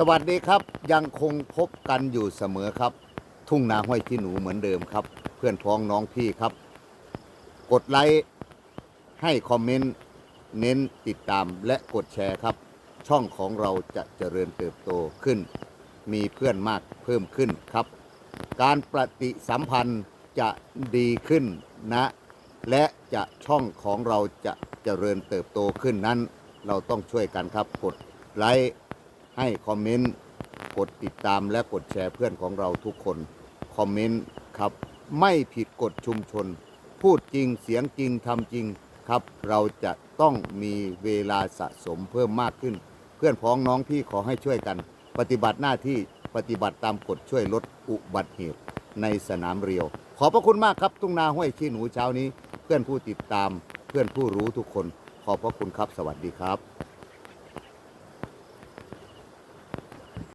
สวัสดีครับยังคงพบกันอยู่เสมอครับ ทุ่งนาห้อยขี้หนูเหมือนเดิมครับ เพื่อนพ้องน้องพี่ครับ กดไลค์ให้คอมเมนต์เน้นติดตามและกดแชร์ครับ ช่องของเราจะเจริญเติบโตขึ้น มีเพื่อนมากเพิ่มขึ้นครับ การปฏิสัมพันธ์จะดีขึ้นนะ และจะช่องของเราจะเจริญเติบโตขึ้นนั้น เราต้องช่วยกันครับกดไลค์ ให้คอมเมนต์กดติดตามและกดแชร์เพื่อนของเราทุกคน คอมเมนต์ครับ ไม่ผิดกฎชุมชน พูดจริงเสียงจริงทำจริงครับ เราจะต้องมีเวลาสะสมเพิ่มมากขึ้น เพื่อนพ้องน้องพี่ขอให้ช่วยกัน ปฏิบัติหน้าที่ปฏิบัติตามกฎช่วยลดอุบัติเหตุในสนามเรียว ขอบพระคุณมากครับทุ่งนาห้วยขี้หนูเช้านี้ เพื่อนผู้ติดตาม เพื่อนผู้รู้ทุกคน ขอบพระคุณครับ สวัสดีครับ